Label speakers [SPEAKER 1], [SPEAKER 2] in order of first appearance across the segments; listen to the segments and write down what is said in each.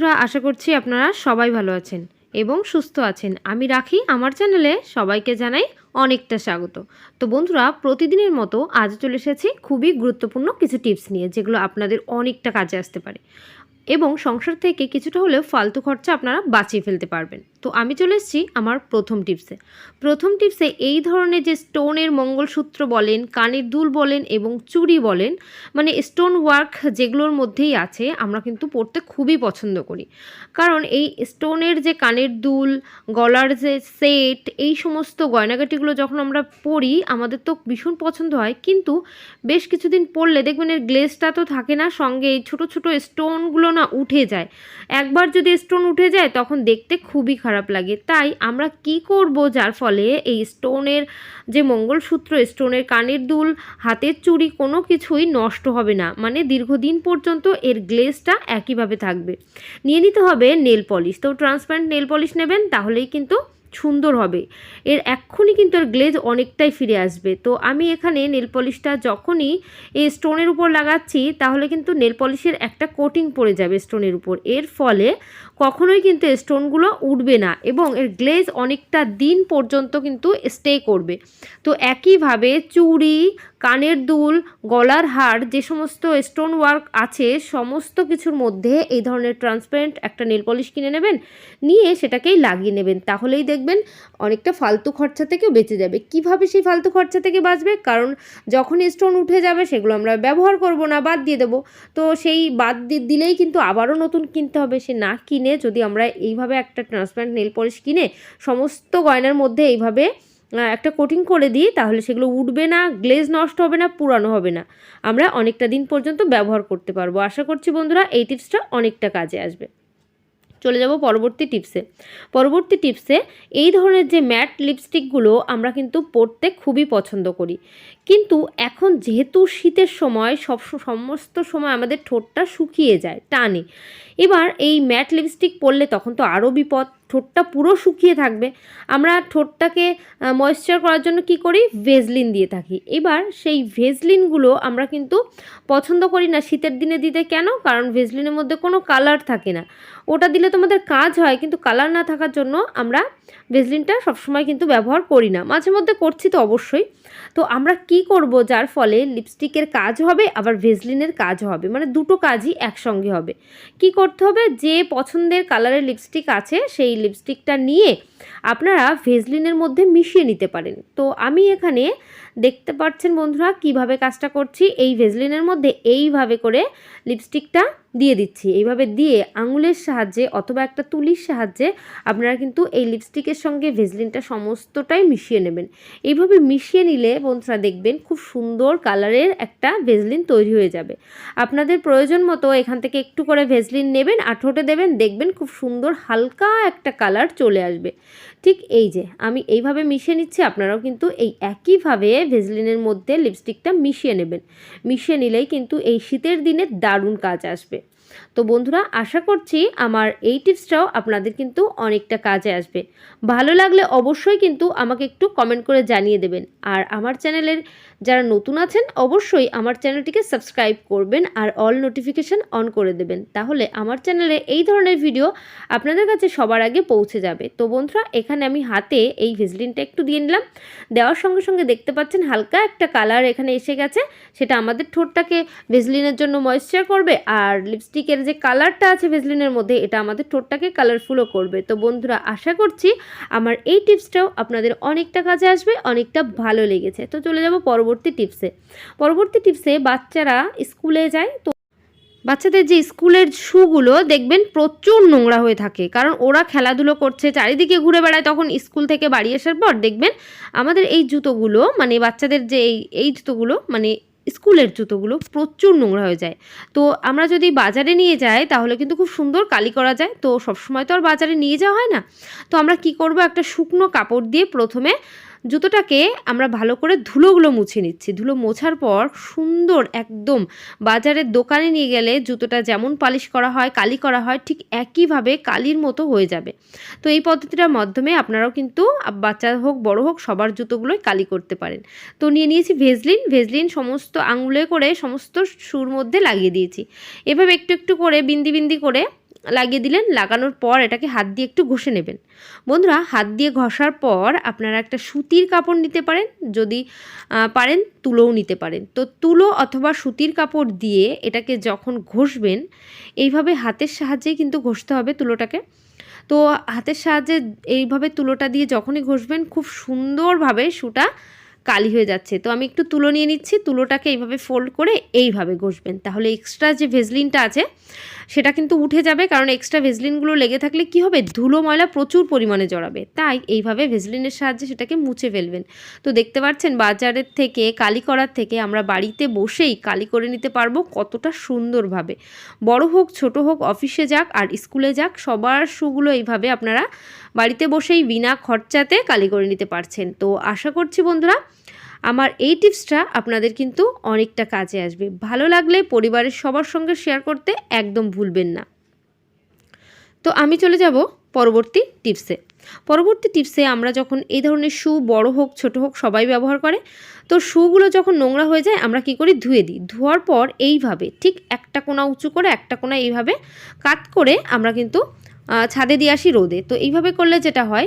[SPEAKER 1] বন্ধুরা, আশা করছি আপনারা সবাই ভালো আছেন এবং সুস্থ আছেন। আমি রাখি, আমার চ্যানেলে সবাইকে জানাই অনেকটা স্বাগত। তো বন্ধুরা, প্রতিদিনের মতো আজ চলে এসেছি খুবই গুরুত্বপূর্ণ কিছু টিপস নিয়ে, যেগুলো আপনাদের অনেকটা কাজে আসতে পারে। এবং সংসার থেকে কিছুটা হলেও ফালতু খরচা আপনারা বাঁচিয়ে ফেলতে পারবেন। তো আমি চলে এসেছি আমার প্রথম টিপসে। প্রথম টিপসে এই ধরনের যে স্টোনের মঙ্গলসূত্র বলেন, কানের দুল বলেন এবং চুড়ি বলেন মানে স্টোন ওয়ার্ক যেগুলোর মধ্যেই আছে, আমরা কিন্তু পড়তে খুবই পছন্দ করি। কারণ এই স্টোনের যে কানের দুল, গলার যে সেট, এই সমস্ত গয়নাগাটিগুলো যখন আমরা পরি, আমাদের তো ভীষণ পছন্দ হয়। কিন্তু বেশ কিছুদিন পরলে দেখবেন এর গ্লেজটা তো থাকে না, সঙ্গে এই ছোটো ছোটো স্টোনগুলো না উঠে যায়। একবার যদি স্টোন উঠে যায়, তখন দেখতে খুবই খারাপ লাগে। তাই আমরা কি করব যার ফলে এই স্টোনের যে মঙ্গলসূত্র স্টোনের কানের দুল, হাতের চুড়ি কোনো কিছুই নষ্ট হবে না। মানে দীর্ঘদিন পর্যন্ত এর গ্লেসটা একইভাবে থাকবে। নিয়ে নিতে হবে নেল পলিশ তো ট্রান্সপারেন্ট নেল পলিশ নেবেন, তাহলেই কিন্তু সুন্দর হবে। এর এক্ষুনি কিন্তু এর গ্লেজ অনেকটাই ফিরে আসবে। তো আমি এখানে নেল পলিশটা যখনই এই স্টোনের উপর লাগাচ্ছি, তাহলে কিন্তু নেল পলিশের একটা কোটিং পড়ে যাবে স্টোনের উপর। এর ফলে কখনোই কিন্তু স্টোনগুলো উঠবে না এবং এর গ্লেজ অনেকটা দিন পর্যন্ত কিন্তু স্টে করবে। তো একইভাবে চুড়ি, কানের দুল, গলার হার, যে সমস্ত স্টোন ওয়ার্ক আছে, সমস্ত কিছুর মধ্যে এই ধরনের ট্রান্সপারেন্ট একটা নেল পলিশ কিনে নেবেন, নিয়ে সেটাকেই লাগিয়ে নেবেন। তাহলেই দেখবেন অনেকটা ফালতু খরচা থেকেও বেঁচে যাবে। কীভাবে সেই ফালতু খরচা থেকে বাঁচবে? কারণ যখন স্টোন উঠে যাবে, সেগুলো আমরা ব্যবহার করব না, বাদ দিয়ে দেবো। তো সেই বাদ দিলেই কিন্তু আবারও নতুন কিনতে হবে। সে না কিনে যদি আমরা এইভাবে একটা ট্রান্সপারেন্ট নেল পলিশ কিনে সমস্ত গয়নার মধ্যে এইভাবে একটা কোটিং করে দিই, তাহলে সেগুলো উঠবে না গ্লেজ নষ্ট হবে না, পুরানো হবে না। আমরা অনেকটা দিন পর্যন্ত ব্যবহার করতে পারব। আশা করছি বন্ধুরা, এই টিপসটা অনেকটা কাজে আসবে। চলে যাব পরবর্তী টিপসে পরবর্তী টিপসে এই ধরনের যে ম্যাট লিপস্টিকগুলো আমরা কিন্তু পরতে খুবই পছন্দ করি। কিন্তু এখন যেহেতু শীতের সময়, সব সমস্ত সময় আমাদের ঠোঁটটা শুকিয়ে যায়, টানে। এবার এই ম্যাট লিপস্টিক পরলে তখন তো আরও বিপদ, ঠোঁটটা পুরো শুকিয়ে থাকবে। আমরা ঠোঁটটাকে ময়েশ্চার করার জন্য কি করি? ভেজলিন দিয়ে থাকি। এবার সেই ভেজলিনগুলো আমরা কিন্তু পছন্দ করি না শীতের দিনে দিতে কেন? কারণ ভেজলিনের মধ্যে কোনো কালার থাকে না। ওটা দিলে তোমাদের কাজ হয়, কিন্তু কালার না থাকার জন্য আমরা ভেজলিনটা সবসময় কিন্তু ব্যবহার করি না। মাঝে মধ্যে করছি তো অবশ্যই। তো আমরা কি করব? যার ফলে লিপস্টিকের কাজ হবে, আবার ভেজলিনের কাজ হবে। মানে দুটো কাজই একসঙ্গে হবে। কি করতে হবে? যে পছন্দের কালারের লিপস্টিক আছে, সেই লিপস্টিকটা নিয়ে আপনারা ভেজলিনের মধ্যে মিশিয়ে নিতে পারেন। তো আমি এখানে দেখতে পাচ্ছেন বন্ধুরা কীভাবে কাজটা করছি। এই ভেজলিনের মধ্যে এইভাবে করে লিপস্টিকটা দিয়ে দিচ্ছি। এইভাবে দিয়ে আঙুলের সাহায্যে অথবা একটা তুলির সাহায্যে আপনারা কিন্তু এই লিপস্টিকের সঙ্গে ভেজলিনটা সমস্তটাই মিশিয়ে নেবেন। এইভাবে মিশিয়ে নিলে বন্ধুরা দেখবেন খুব সুন্দর কালারের একটা ভেজলিন তৈরি হয়ে যাবে। আপনাদের প্রয়োজন মতো এখান থেকে একটু করে ভেজলিন নেবেন আর ঠোঁটে দেবেন, দেখবেন খুব সুন্দর হালকা একটা কালার চলে আসবে। ঠিক এই যে, আমি এইভাবে মিশিয়ে নিচ্ছি, আপনারাও কিন্তু এই একইভাবে ভেজলিনের মধ্যে লিপস্টিকটা মিশিয়ে নেবেন। মিশিয়ে নিলেই কিন্তু এই শীতের দিনে দারুণ কাজ আসবে। তো বন্ধুরা, আশা করছি আমার এই টিপসটাও আপনাদের কিন্তু অনেকটা কাজে আসবে। ভালো লাগলে অবশ্যই কিন্তু আমাকে একটু কমেন্ট করে জানিয়ে দেবেন। আর আমার চ্যানেলের যারা নতুন আছেন, অবশ্যই আমার চ্যানেলটিকে সাবস্ক্রাইব করবেন আর অল নোটিফিকেশান অন করে দেবেন। তাহলে আমার চ্যানেলে এই ধরনের ভিডিও আপনাদের কাছে সবার আগে পৌঁছে যাবে। তো বন্ধুরা, এখানে আমি হাতে এই ভেজলিনটা একটু দিয়ে নিলাম। দেওয়ার সঙ্গে সঙ্গে দেখতে পাচ্ছেন হালকা একটা কালার এখানে এসে গেছে। সেটা আমাদের ঠোঁটটাকে ভেজলিনের জন্য ময়েশ্চার করবে আর লিপস্টিকের যে কালারটা আছে ভেজলিনের মধ্যে, এটা আমাদের ঠোঁটটাকে কালারফুলও করবে। তো বন্ধুরা, আশা করছি আমার এই টিপসটাও আপনাদের অনেকটা কাজে আসবে, অনেকটা ভালো লেগেছে। তো চলে যাব পরবর্তী টিপসে। পরবর্তী টিপসে বাচ্চারা স্কুলে যায় তো বাচ্চাদের যে স্কুলের শুগুলো দেখবেন প্রচুর নোংরা হয়ে থাকে। কারণ ওরা খেলাধুলো করছে, চারিদিকে ঘুরে বেড়ায়, তখন স্কুল থেকে বাড়ি আসার পর দেখবেন আমাদের এই জুতোগুলো মানে বাচ্চাদের যে এই এই জুতোগুলো মানে স্কুলের জুতোগুলো প্রচুর নোংরা হয়ে যায়। তো আমরা যদি বাজারে নিয়ে যাই, তাহলে কিন্তু খুব সুন্দর কালি করা যায়। তো সবসময় তো আর বাজারে নিয়ে যাওয়া হয় না। তো আমরা কি করব? একটা শুকনো কাপড় দিয়ে প্রথমে জুতোটাকে আমরা ভালো করে ধুলোগুলো মুছে নিচ্ছি। ধুলো মোছার পর সুন্দর একদম বাজারের দোকানে নিয়ে গেলে জুতোটা যেমন পালিশ করা হয়, কালি করা হয়, ঠিক একইভাবে কালির মতো হয়ে যাবে। তো এই পদ্ধতিটার মাধ্যমে আপনারাও কিন্তু বাচ্চা হোক, বড় হোক, সবার জুতোগুলোই কালি করতে পারেন। তো নিয়ে নিয়েছি ভেজলিন। ভেজলিন সমস্ত আঙুলে করে সমস্ত সুর মধ্যে লাগিয়ে দিয়েছি। এভাবে একটু একটু করে, বিন্দি বিন্দি করে লাগিয়ে দিলেন, লাগানোর পর এটাকে হাত দিয়ে একটু ঘষে নেবেন। বন্ধুরা, হাত দিয়ে ঘষার পর আপনারা একটা সুতির কাপড় নিতে পারেন, যদি পারেন তুলোও নিতে পারেন। তো তুলো অথবা সুতির কাপড় দিয়ে এটাকে যখন ঘষবেন, এইভাবে হাতের সাহায্যেই কিন্তু ঘষতে হবে তুলোটাকে। তো হাতের সাহায্যে এইভাবে তুলোটা দিয়ে যখনই ঘষবেন, খুব সুন্দরভাবে সুটা কালি হয়ে যাচ্ছে। তো আমি একটু তুলো নিয়ে নিচ্ছি, তুলোটাকে এইভাবে ফোল্ড করে এইভাবে ঘষবেন। তাহলে এক্সট্রা যে ভেজলিনটা আছে সেটা কিন্তু উঠে যাবে, কারণ এক্সট্রা ভেজলিনগুলো লেগে থাকলে কি হবে? ধুলো ময়লা প্রচুর পরিমাণে জড়াবে। তাই এইভাবে ভেজলিনের সাহায্যে সেটাকে মুছে ফেলবেন। তো দেখতে পাচ্ছেন, বাজারের থেকে কালি করার থেকে আমরা বাড়িতে বসেই কালি করে নিতে পারব কতটা সুন্দরভাবে। বড় হোক, ছোট হোক, অফিসে যাক আর স্কুলে যাক, সবার শুগুলো এইভাবে আপনারা বাড়িতে বসেই বিনা খরচাতে কালি করে নিতে পারছেন। তো আশা করছি বন্ধুরা আমার এই টিপসটা আপনাদের কিন্তু অনেকটা কাজে আসবে। ভালো লাগলে পরিবারের সবার সঙ্গে শেয়ার করতে একদম ভুলবেন না। তো আমি চলে যাব পরবর্তী টিপসে। পরবর্তী টিপসে আমরা যখন এই ধরনের শু বড় হোক, ছোট হোক, সবাই ব্যবহার করে, তো শুগুলো যখন নোংরা হয়ে যায়, আমরা কি করি? ধুয়ে দিই। ধোয়ার পর এইভাবে, ঠিক একটা কোনা উঁচু করে একটা কোনা এইভাবে কাত করে আমরা কিন্তু ছাদে দিয়ে আসি রোদে। তো এইভাবে করলে যেটা হয়,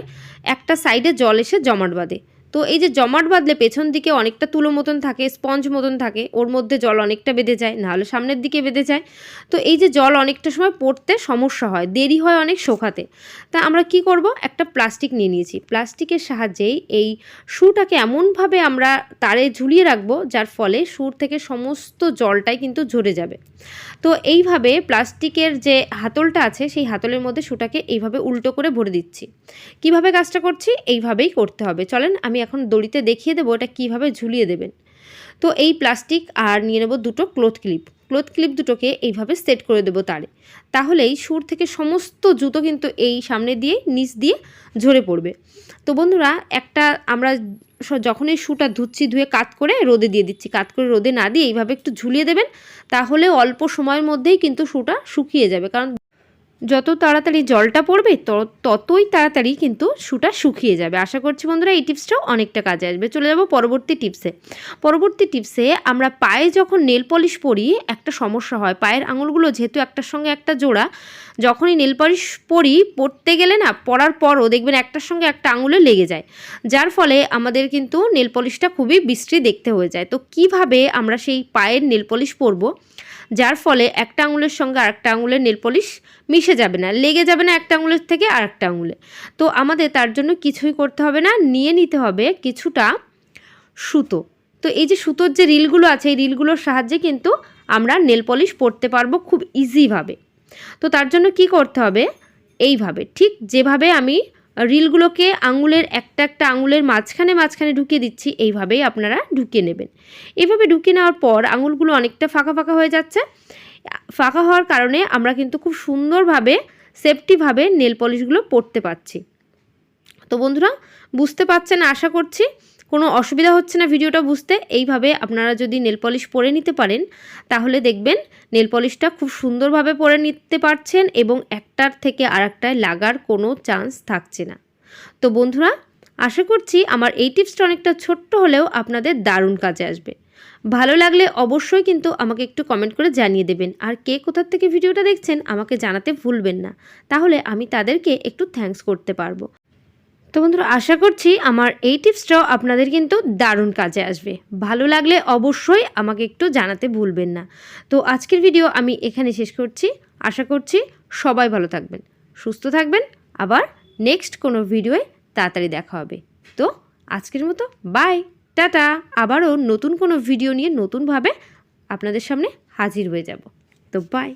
[SPEAKER 1] একটা সাইডে জল এসে জমাট বাঁধে। তো এই যে জমাট বাঁধলে পেছন দিকে অনেকটা তুলো মতন থাকে, স্পঞ্জ মতন থাকে, ওর মধ্যে জল অনেকটা বেঁধে যায় নাহলে সামনের দিকে বেঁধে যায়। তো এই যে জল অনেকটা সময় পড়তে সমস্যা হয়, দেরি হয় অনেক শোকাতে। তা আমরা কি করব? একটা প্লাস্টিক নিয়ে নিয়েছি। প্লাস্টিকের সাহায্যেই এই শুটাকে এমনভাবে আমরা তারে ঝুলিয়ে রাখব, যার ফলে সুর থেকে সমস্ত জলটাই কিন্তু ঝরে যাবে। তো এইভাবে প্লাস্টিকের যে হাতলটা আছে, সেই হাতলের মধ্যে শুটাকে এইভাবে উল্টো করে ভরে দিচ্ছি। কীভাবে কাজটা করছি? এইভাবেই করতে হবে। চলেন আমি এখন দড়িতে দেখিয়ে দেবো এটা কীভাবে ঝুলিয়ে দেবেন। তো এই প্লাস্টিক আর নিয়ে নেব দুটো ক্লোথ ক্লিপ। ক্লোথ ক্লিপ দুটোকে এইভাবে সেট করে দেবো তারে। তাহলেই সুর থেকে সমস্ত জুতো কিন্তু এই সামনে দিয়ে, নিচ দিয়ে ঝরে পড়বে। তো বন্ধুরা, একটা আমরা স- যখন এই শুটা ধুচ্ছি, ধুয়ে কাত করে রোদে দিয়ে দিচ্ছি, কাত করে রোদে না দিয়ে এইভাবে একটু ঝুলিয়ে দেবেন, তাহলে অল্প সময়ের মধ্যেই কিন্তু শুটা শুকিয়ে যাবে। কারণ যত তাড়াতাড়ি জলটা পড়বে ততই তাড়াতাড়ি কিন্তু শুটা শুকিয়ে যাবে। আশা করছি বন্ধুরা এই টিপসটাও অনেকটা কাজে আসবে। চলে যাব পরবর্তী টিপসে। পরবর্তী টিপসে আমরা পায়ে যখন নেল পলিশ পরি, একটা সমস্যা হয়। পায়ের আঙুলগুলো যেহেতু একটার সঙ্গে একটা জোড়া, যখনই নেল পলিশ পরি পরতে গেলে না পরার পরও দেখবেন একটার সঙ্গে একটা আঙুলে লেগে যায়। যার ফলে আমাদের কিন্তু নেল পলিশটা খুবই বিশ্রী দেখতে হয়ে যায়। তো কীভাবে আমরা সেই পায়ের নেল পলিশ পরবো? যার ফলে একটা আঙুলের সঙ্গে আরেকটা আঙুলের নেল পলিশ মিশে যাবে না, লেগে যাবে না একটা আঙুলের থেকে আরেকটা আঙুলে। তো আমাদের তার জন্য কিছুই করতে হবে না, নিয়ে নিতে হবে কিছুটা সুতো। তো এই যে সুতোর যে রিলগুলো আছে, এই রিলগুলোর সাহায্যে কিন্তু আমরা নেল পলিশ পরতে পারব খুব ইজিভাবে তো তার জন্য কি করতে হবে? এইভাবে, ঠিক যেভাবে আমি রিলগুলোকে আঙুলের, একটা একটা আঙুলের মাঝখানে মাঝখানে ঢুকিয়ে দিচ্ছি, এইভাবেই আপনারা ঢুকিয়ে নেবেন। এভাবে ঢুকিয়ে নেওয়ার পর আঙুলগুলো অনেকটা ফাঁকা ফাঁকা হয়ে যাচ্ছে। ফাঁকা হওয়ার কারণে আমরা কিন্তু খুব সুন্দরভাবে, সেফটিভাবে নেল পলিশগুলো পরতে পারছি। তো বন্ধুরা, বুঝতে পারছেন, আশা করছি কোনো অসুবিধা হচ্ছে না ভিডিওটা বুঝতে, এইভাবে আপনারা যদি নেল পলিশ পরে নিতে পারেন, তাহলে দেখবেন নেল পলিশটা খুব সুন্দরভাবে পরে নিতে পারছেন এবং একটার থেকে আরেকটায় লাগার কোনো চান্স থাকছে না। তো বন্ধুরা, আশা করছি আমার এই টিপসটা অনেকটা ছোট্ট হলেও আপনাদের দারুণ কাজে আসবে। ভালো লাগলে অবশ্যই কিন্তু আমাকে একটু কমেন্ট করে জানিয়ে দেবেন। আর কে কোথার থেকে ভিডিওটা দেখছেন আমাকে জানাতে ভুলবেন না। তাহলে আমি তাদেরকে একটু থ্যাঙ্কস করতে পারব। তো বন্ধুরা, আশা করছি আমার এই টিপসটাও আপনাদের কিন্তু দারুণ কাজে আসবে। ভালো লাগলে অবশ্যই আমাকে একটু জানাতে ভুলবেন না। তো আজকের ভিডিও আমি এখানে শেষ করছি। আশা করছি সবাই ভালো থাকবেন, সুস্থ থাকবেন। আবার নেক্সট কোনো ভিডিওয়ে তাড়াতাড়ি দেখা হবে। তো আজকের মতো, বাই, টাটা। আবারও নতুন কোনো ভিডিও নিয়ে নতুনভাবে আপনাদের সামনে হাজির হয়ে যাব। তো বাই।